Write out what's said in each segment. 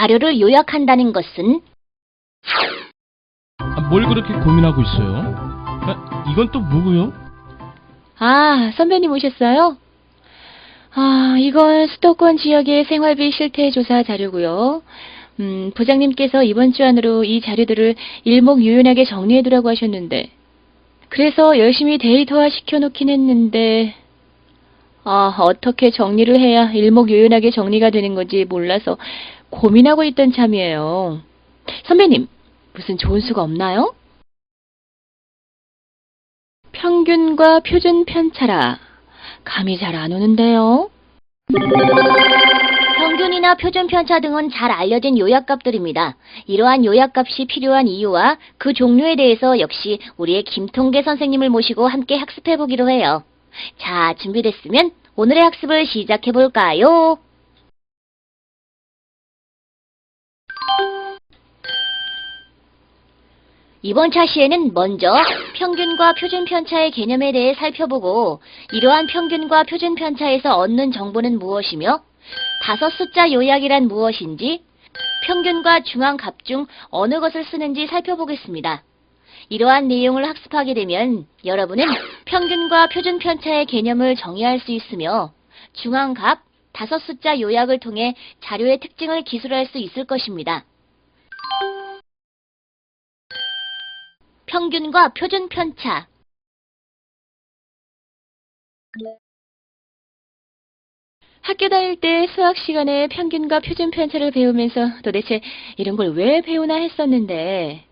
자료를 요약한다는 것은 아, 뭘 그렇게 고민하고 있어요? 아, 이건 또 뭐고요? 아, 선배님 오셨어요? 아, 이건 수도권 지역의 생활비 실태 조사 자료고요. 음, 부장님께서 이번 주 안으로 이 자료들을 일목요연하게 정리해두라고 하셨는데, 그래서 열심히 데이터화 시켜놓긴 했는데, 아, 어떻게 정리를 해야 일목요연하게 정리가 되는 건지 몰라서 고민하고 있던 참이에요. 선배님, 무슨 좋은 수가 없나요? 평균과 표준 편차라. 감이 잘 안 오는데요. 평균이나 표준 편차 등은 잘 알려진 요약값들입니다. 이러한 요약값이 필요한 이유와 그 종류에 대해서 역시 우리의 김통계 선생님을 모시고 함께 학습해 보기로 해요. 자, 준비됐으면 오늘의 학습을 시작해 볼까요? 이번 차시에는 먼저 평균과 표준 편차의 개념에 대해 살펴보고 이러한 평균과 표준 편차에서 얻는 정보는 무엇이며 다섯 숫자 요약이란 무엇인지 평균과 중앙값 중 어느 것을 쓰는지 살펴보겠습니다. 이러한 내용을 학습하게 되면 여러분은 평균과 표준 편차의 개념을 정의할 수 있으며 중앙값, 다섯 숫자 요약을 통해 자료의 특징을 기술할 수 있을 것입니다. 평균과 표준 편차 학교 다닐 때 수학 시간에 평균과 표준 편차를 배우면서 도대체 이런 걸 왜 배우나 했었는데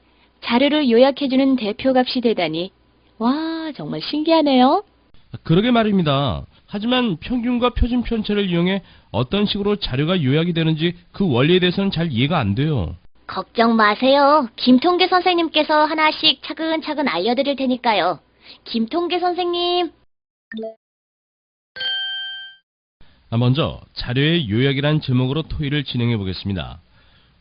자료를 요약해주는 대표값이 되다니 와 정말 신기하네요. 아, 그러게 말입니다. 하지만 평균과 표준 편차를 이용해 어떤 식으로 자료가 요약이 되는지 그 원리에 대해서는 잘 이해가 안 돼요. 걱정 마세요. 김통계 선생님께서 하나씩 차근차근 알려드릴 테니까요. 김통계 선생님. 아, 먼저 자료의 요약이란 제목으로 토의를 진행해 보겠습니다.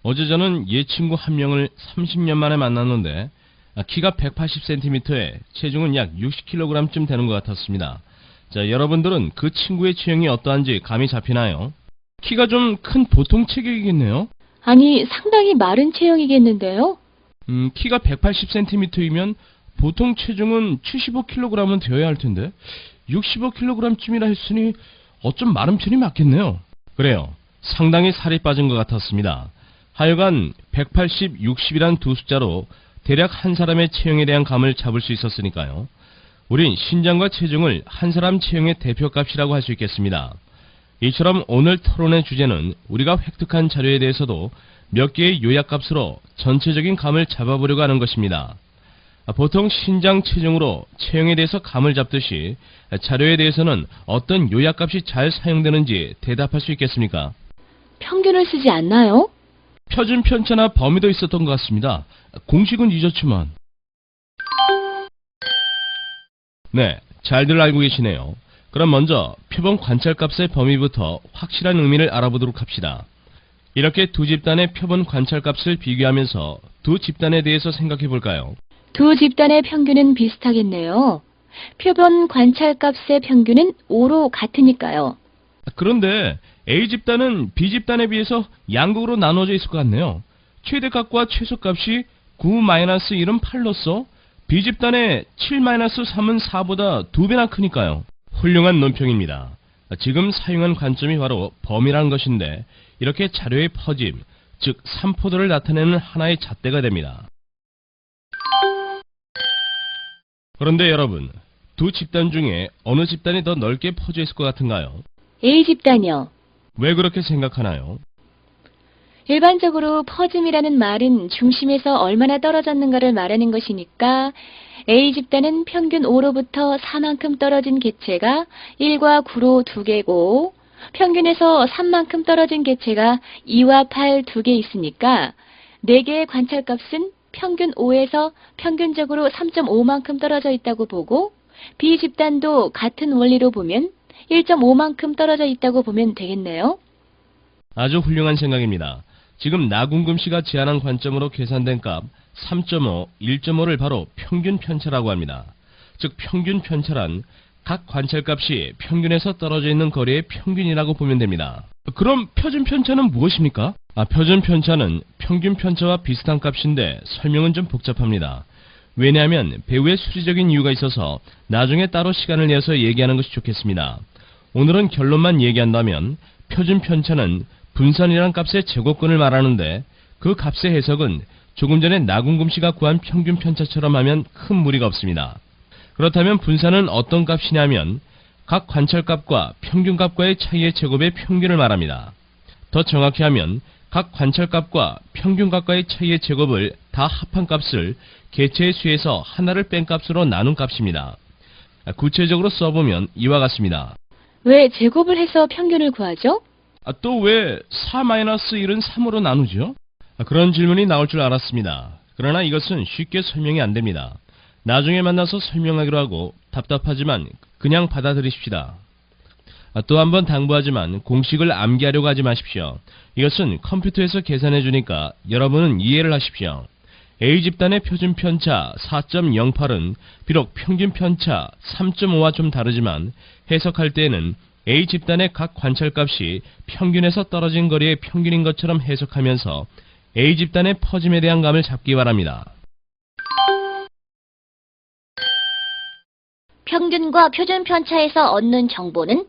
어제 저는 얘 친구 한 명을 30년 만에 만났는데 아, 키가 180cm에 체중은 약 60kg쯤 되는 것 같았습니다. 자, 여러분들은 그 친구의 체형이 어떠한지 감이 잡히나요? 키가 좀 큰 보통 체격이겠네요. 아니 상당히 마른 체형이겠는데요. 음, 키가 180cm이면 보통 체중은 75kg은 되어야 할 텐데 65kg쯤이라 했으니 어쩜 마른 편이 맞겠네요. 그래요. 상당히 살이 빠진 것 같았습니다. 하여간 180, 60이란 두 숫자로 대략 한 사람의 체형에 대한 감을 잡을 수 있었으니까요. 우린 신장과 체중을 한 사람 체형의 대표값이라고 할 수 있겠습니다. 이처럼 오늘 토론의 주제는 우리가 획득한 자료에 대해서도 몇 개의 요약값으로 전체적인 감을 잡아보려고 하는 것입니다. 아, 보통 신장 체중으로 체형에 대해서 감을 잡듯이 자료에 대해서는 어떤 요약값이 잘 사용되는지 대답할 수 있겠습니까? 평균을 쓰지 않나요? 표준 편차나 범위도 있었던 것 같습니다. 공식은 잊었지만. 네, 잘들 알고 계시네요. 그럼 먼저 표본 관찰값의 범위부터 확실한 의미를 알아보도록 합시다. 이렇게 두 집단의 표본 관찰값을 비교하면서 두 집단에 대해서 생각해 볼까요? 두 집단의 평균은 비슷하겠네요. 표본 관찰값의 평균은 5로 같으니까요. 그런데 A 집단은 B 집단에 비해서 양극으로 나눠져 있을 것 같네요. 최대값과 최소값이 9-1은 8로서 B 집단의 7-3은 4보다 두 배나 크니까요. 훌륭한 논평입니다. 지금 사용한 관점이 바로 범위라는 것인데 이렇게 자료의 퍼짐, 즉 삼포도를 나타내는 하나의 잣대가 됩니다. 그런데 여러분, 두 집단 중에 어느 집단이 더 넓게 퍼져 있을 것 같은가요? A 집단이요. 왜 그렇게 생각하나요? 일반적으로 퍼짐이라는 말은 중심에서 얼마나 떨어졌는가를 말하는 것이니까 A 집단은 평균 5로부터 4만큼 떨어진 개체가 1과 9로 2개고 평균에서 3만큼 떨어진 개체가 2와 8 2개 있으니까 4개의 관찰값은 평균 5에서 평균적으로 3.5만큼 떨어져 있다고 보고 B 집단도 같은 원리로 보면 1.5만큼 떨어져 있다고 보면 되겠네요. 아주 훌륭한 생각입니다. 지금 나궁금 씨가 제안한 관점으로 계산된 값 3.5, 1.5를 바로 평균 편차라고 합니다. 즉 평균 편차란 각 관찰값이 평균에서 떨어져 있는 거리의 평균이라고 보면 됩니다. 그럼 표준 편차는 무엇입니까? 아, 표준 편차는 평균 편차와 비슷한 값인데 설명은 좀 복잡합니다. 왜냐하면 배우의 수리적인 이유가 있어서 나중에 따로 시간을 내서 얘기하는 것이 좋겠습니다. 오늘은 결론만 얘기한다면 표준 편차는 분산이란 값의 제곱근을 말하는데 그 값의 해석은 조금 전에 나궁금 씨가 구한 평균 편차처럼 하면 큰 무리가 없습니다. 그렇다면 분산은 어떤 값이냐면 각 관찰값과 평균값과의 차이의 제곱의 평균을 말합니다. 더 정확히 하면 각 관찰값과 평균값과의 차이의 제곱을 다 합한 값을 개체의 수에서 하나를 뺀 값으로 나눈 값입니다. 구체적으로 써보면 이와 같습니다. 왜 제곱을 해서 평균을 구하죠? 아, 또왜 4-1은 3으로 나누죠? 아, 그런 질문이 나올 줄 알았습니다. 그러나 이것은 쉽게 설명이 안 됩니다. 나중에 만나서 설명하기로 하고 답답하지만 그냥 받아들이십시다. 아, 또 한 번 당부하지만 공식을 암기하려고 하지 마십시오. 이것은 컴퓨터에서 계산해 주니까 여러분은 이해를 하십시오. A집단의 표준 편차 4.08은 비록 평균 편차 3.5와 좀 다르지만 해석할 때에는 A집단의 각 관찰값이 평균에서 떨어진 거리의 평균인 것처럼 해석하면서 A집단의 퍼짐에 대한 감을 잡기 바랍니다. 평균과 표준 편차에서 얻는 정보는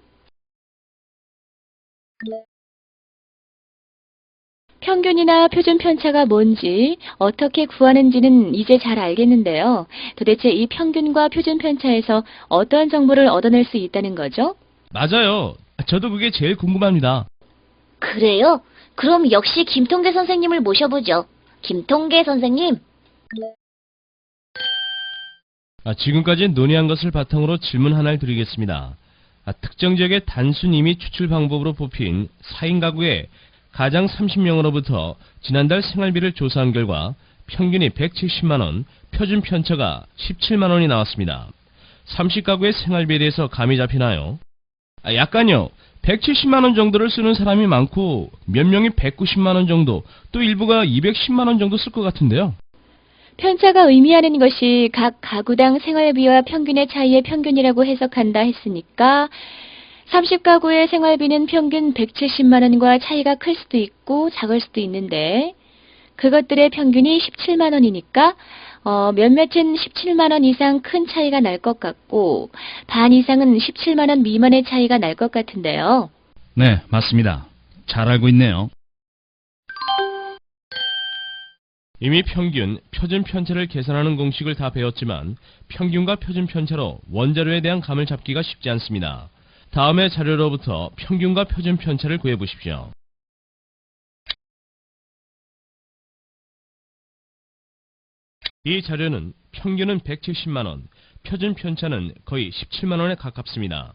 평균이나 표준 편차가 뭔지 어떻게 구하는지는 이제 잘 알겠는데요. 도대체 이 평균과 표준 편차에서 어떤 정보를 얻어낼 수 있다는 거죠? 맞아요. 저도 그게 제일 궁금합니다. 그래요? 그럼 역시 김통계 선생님을 모셔보죠. 김통계 선생님, 아, 지금까지 논의한 것을 바탕으로 질문 하나를 드리겠습니다. 아, 특정 지역의 단순 이미 추출 방법으로 뽑힌 4인 가구의 가장 30명으로부터 지난달 생활비를 조사한 결과 평균이 170만원, 표준 편차가 17만원이 나왔습니다. 30가구의 생활비에 대해서 감이 잡히나요? 아, 약간요. 170만원 정도를 쓰는 사람이 많고 몇 명이 190만원 정도, 또 일부가 210만원 정도 쓸 것 같은데요. 편차가 의미하는 것이 각 가구당 생활비와 평균의 차이의 평균이라고 해석한다 했으니까 30가구의 생활비는 평균 170만 원과 차이가 클 수도 있고 작을 수도 있는데 그것들의 평균이 17만 원이니까 어, 몇몇은 17만 원 이상 큰 차이가 날 것 같고 반 이상은 17만 원 미만의 차이가 날 것 같은데요. 네, 맞습니다. 잘 알고 있네요. 이미 평균, 표준 편차를 계산하는 공식을 다 배웠지만 평균과 표준 편차로 원자료에 대한 감을 잡기가 쉽지 않습니다. 다음의 자료로부터 평균과 표준 편차를 구해 보십시오. 이 자료는 평균은 170만원, 표준 편차는 거의 17만원에 가깝습니다.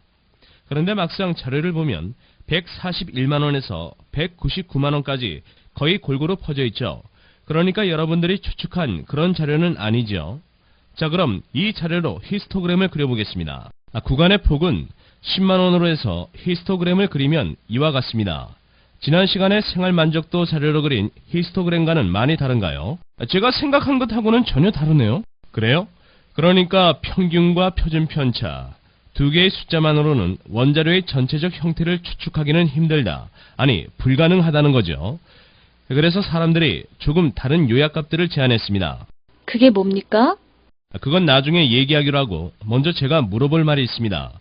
그런데 막상 자료를 보면 141만원에서 199만원까지 거의 골고루 퍼져 있죠. 그러니까 여러분들이 추측한 그런 자료는 아니죠. 자 그럼 이 자료로 히스토그램을 그려보겠습니다. 아, 구간의 폭은 10만원으로 해서 히스토그램을 그리면 이와 같습니다. 지난 시간에 생활 만족도 자료로 그린 히스토그램과는 많이 다른가요? 아, 제가 생각한 것하고는 전혀 다르네요. 그래요? 그러니까 평균과 표준 편차 두 개의 숫자만으로는 원자료의 전체적 형태를 추측하기는 힘들다. 아니 불가능하다는 거죠. 그래서 사람들이 조금 다른 요약값들을 제안했습니다. 그게 뭡니까? 그건 나중에 얘기하기로 하고 먼저 제가 물어볼 말이 있습니다.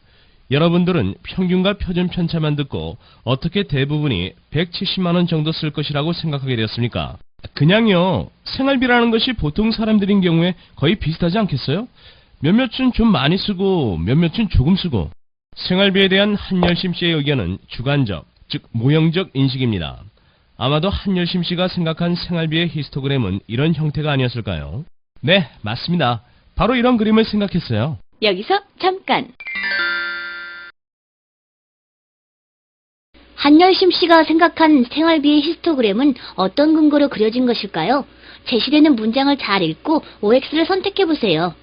여러분들은 평균과 표준 편차만 듣고 어떻게 대부분이 170만원 정도 쓸 것이라고 생각하게 되었습니까? 그냥요. 생활비라는 것이 보통 사람들인 경우에 거의 비슷하지 않겠어요? 몇몇은 좀 많이 쓰고 몇몇은 조금 쓰고 생활비에 대한 한열심 씨의 의견은 주관적, 즉 모형적 인식입니다. 아마도 한열심 씨가 생각한 생활비의 히스토그램은 이런 형태가 아니었을까요? 네, 맞습니다. 바로 이런 그림을 생각했어요. 여기서 잠깐. 한열심 씨가 생각한 생활비의 히스토그램은 어떤 근거로 그려진 것일까요? 제시되는 문장을 잘 읽고 OX를 선택해 보세요.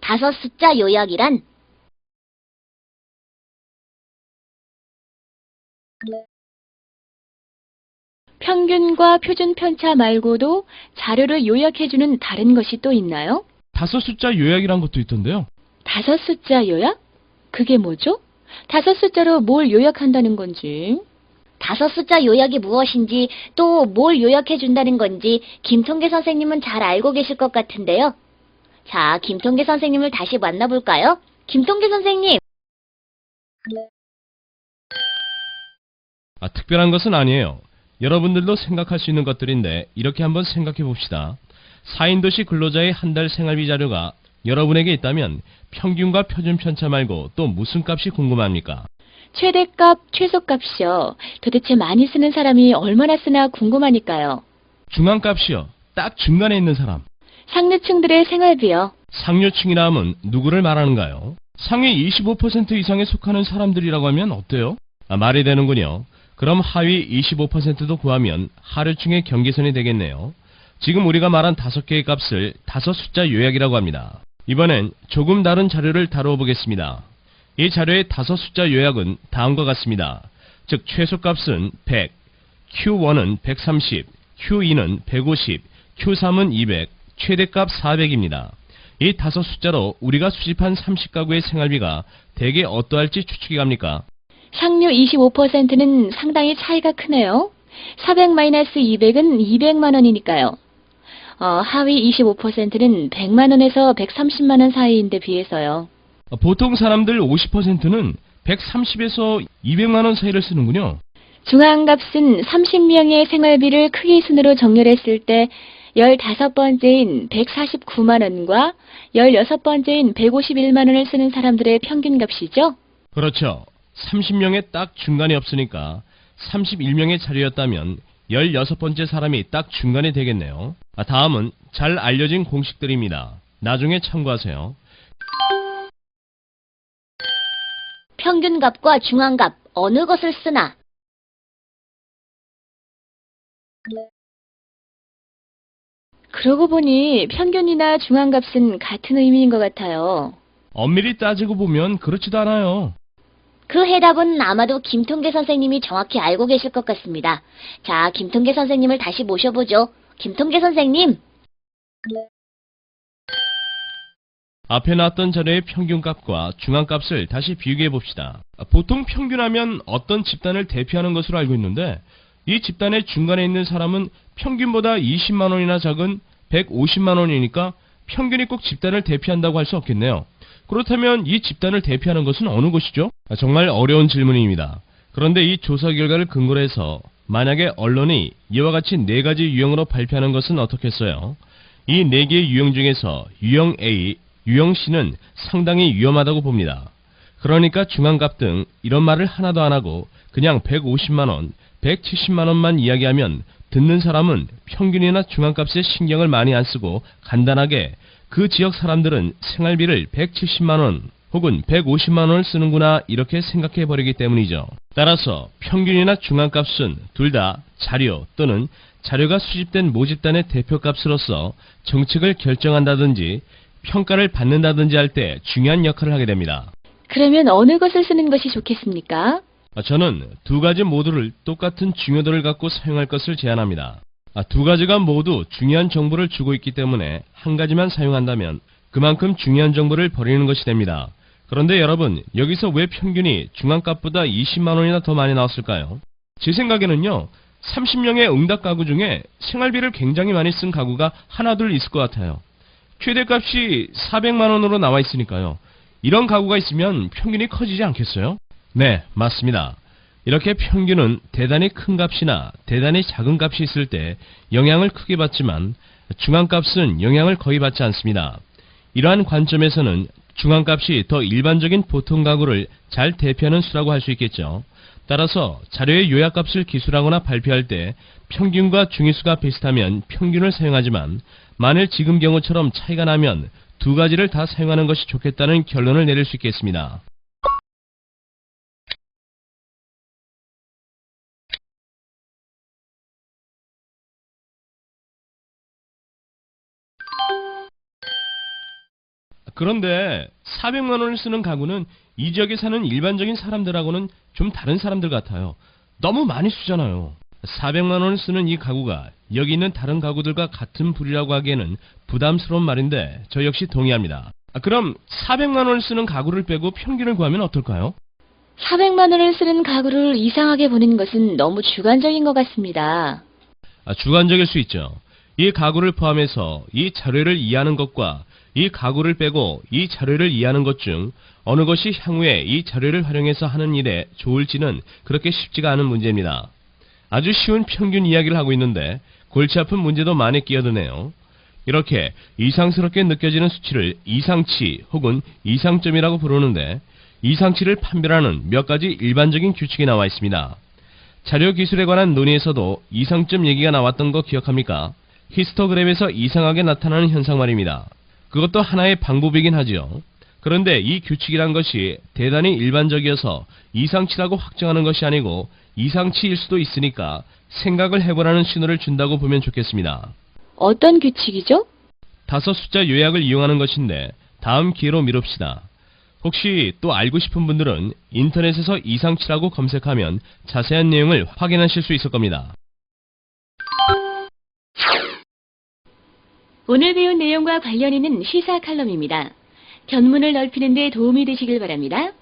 다섯 숫자 요약이란 평균과 표준 편차 말고도 자료를 요약해주는 다른 것이 또 있나요? 다섯 숫자 요약이란 것도 있던데요. 다섯 숫자 요약? 그게 뭐죠? 다섯 숫자로 뭘 요약한다는 건지. 다섯 숫자 요약이 무엇인지 또 뭘 요약해 준다는 건지 김통계 선생님은 잘 알고 계실 것 같은데요. 자, 김통계 선생님을 다시 만나볼까요? 김통계 선생님, 아, 특별한 것은 아니에요. 여러분들도 생각할 수 있는 것들인데 이렇게 한번 생각해 봅시다. 4인 도시 근로자의 한 달 생활비 자료가 여러분에게 있다면 평균과 표준 편차 말고 또 무슨 값이 궁금합니까? 최대값, 최소값이요. 도대체 많이 쓰는 사람이 얼마나 쓰나 궁금하니까요. 중앙값이요. 딱 중간에 있는 사람. 상류층들의 생활비요. 상류층이라 하면 누구를 말하는가요? 상위 25% 이상에 속하는 사람들이라고 하면 어때요? 아, 말이 되는군요. 그럼 하위 25%도 구하면 하류층의 경계선이 되겠네요. 지금 우리가 말한 다섯 개의 값을 다섯 숫자 요약이라고 합니다. 이번엔 조금 다른 자료를 다루어 보겠습니다. 이 자료의 다섯 숫자 요약은 다음과 같습니다. 즉 최소값은 100, Q1은 130, Q2는 150, Q3은 200, 최대값 400입니다. 이 다섯 숫자로 우리가 수집한 30가구의 생활비가 대개 어떠할지 추측이 갑니까? 상류 25%는 상당히 차이가 크네요. 400-200은 200만 원이니까요. 어, 하위 25%는 100만 원에서 130만 원 사이인데 비해서요. 보통 사람들 50%는 130에서 200만원 사이를 쓰는군요. 중앙값은 30명의 생활비를 크기 순으로 정렬했을 때 15번째인 149만 원과 16번째인 151만 원을 쓰는 사람들의 평균값이죠. 그렇죠. 30명에 딱 중간이 없으니까 31명의 자리였다면 16번째 사람이 딱 중간이 되겠네요. 아, 다음은 잘 알려진 공식들입니다. 나중에 참고하세요. 평균값과 중앙값 어느 것을 쓰나? 그러고 보니 평균이나 중앙값은 같은 의미인 것 같아요. 엄밀히 따지고 보면 그렇지도 않아요. 그 해답은 아마도 김통계 선생님이 정확히 알고 계실 것 같습니다. 자, 김통계 선생님을 다시 모셔보죠. 김통계 선생님, 앞에 나왔던 자료의 평균값과 중앙값을 다시 비교해 봅시다. 보통 평균하면 어떤 집단을 대표하는 것으로 알고 있는데 이 집단의 중간에 있는 사람은 평균보다 20만 원이나 작은 150만 원이니까 평균이 꼭 집단을 대표한다고 할 수 없겠네요. 그렇다면 이 집단을 대표하는 것은 어느 것이죠? 아, 정말 어려운 질문입니다. 그런데 이 조사 결과를 근거로 해서 만약에 언론이 이와 같이 네 가지 유형으로 발표하는 것은 어떻겠어요? 이 네 개의 유형 중에서 유형 A, 유형 C는 상당히 위험하다고 봅니다. 그러니까 중앙값 등 이런 말을 하나도 안 하고 그냥 150만원, 170만원만 이야기하면 듣는 사람은 평균이나 중앙값에 신경을 많이 안 쓰고 간단하게 그 지역 사람들은 생활비를 170만원 혹은 150만원을 쓰는구나 이렇게 생각해 버리기 때문이죠. 따라서 평균이나 중앙값은 둘 다 자료 또는 자료가 수집된 모집단의 대표값으로서 정책을 결정한다든지 평가를 받는다든지 할 때 중요한 역할을 하게 됩니다. 그러면 어느 것을 쓰는 것이 좋겠습니까? 아, 저는 두 가지 모두를 똑같은 중요도를 갖고 사용할 것을 제안합니다. 아, 두 가지가 모두 중요한 정보를 주고 있기 때문에 한 가지만 사용한다면 그만큼 중요한 정보를 버리는 것이 됩니다. 그런데 여러분, 여기서 왜 평균이 중앙값보다 20만 원이나 더 많이 나왔을까요? 제 생각에는요, 30명의 응답 가구 중에 생활비를 굉장히 많이 쓴 가구가 하나둘 있을 것 같아요. 최대값이 400만 원으로 나와 있으니까요. 이런 가구가 있으면 평균이 커지지 않겠어요? 네, 맞습니다. 이렇게 평균은 대단히 큰 값이나 대단히 작은 값이 있을 때 영향을 크게 받지만 중앙값은 영향을 거의 받지 않습니다. 이러한 관점에서는 중앙값이 더 일반적인 보통 가구를 잘 대표하는 수라고 할 수 있겠죠. 따라서 자료의 요약값을 기술하거나 발표할 때 평균과 중위수가 비슷하면 평균을 사용하지만 만일 지금 경우처럼 차이가 나면 두 가지를 다 사용하는 것이 좋겠다는 결론을 내릴 수 있겠습니다. 그런데 400만 원을 쓰는 가구는 이 지역에 사는 일반적인 사람들하고는 좀 다른 사람들 같아요. 너무 많이 쓰잖아요. 400만 원을 쓰는 이 가구가 여기 있는 다른 가구들과 같은 부류라고 하기에는 부담스러운 말인데 저 역시 동의합니다. 아, 그럼 400만 원을 쓰는 가구를 빼고 평균을 구하면 어떨까요? 400만 원을 쓰는 가구를 이상하게 보는 것은 너무 주관적인 것 같습니다. 아, 주관적일 수 있죠. 이 가구를 포함해서 이 자료를 이해하는 것과 이 가구를 빼고 이 자료를 이해하는 것 중 어느 것이 향후에 이 자료를 활용해서 하는 일에 좋을지는 그렇게 쉽지가 않은 문제입니다. 아주 쉬운 평균 이야기를 하고 있는데 골치 아픈 문제도 많이 끼어드네요. 이렇게 이상스럽게 느껴지는 수치를 이상치 혹은 이상점이라고 부르는데 이상치를 판별하는 몇 가지 일반적인 규칙이 나와 있습니다. 자료 기술에 관한 논의에서도 이상점 얘기가 나왔던 거 기억합니까? 히스토그램에서 이상하게 나타나는 현상 말입니다. 그것도 하나의 방법이긴 하지요. 그런데 이 규칙이란 것이 대단히 일반적이어서 이상치라고 확정하는 것이 아니고 이상치일 수도 있으니까 생각을 해보라는 신호를 준다고 보면 좋겠습니다. 어떤 규칙이죠? 다섯 숫자 요약을 이용하는 것인데 다음 기회로 미룹시다. 혹시 또 알고 싶은 분들은 인터넷에서 이상치라고 검색하면 자세한 내용을 확인하실 수 있을 겁니다. 오늘 배운 내용과 관련 있는 시사 칼럼입니다. 견문을 넓히는 데 도움이 되시길 바랍니다.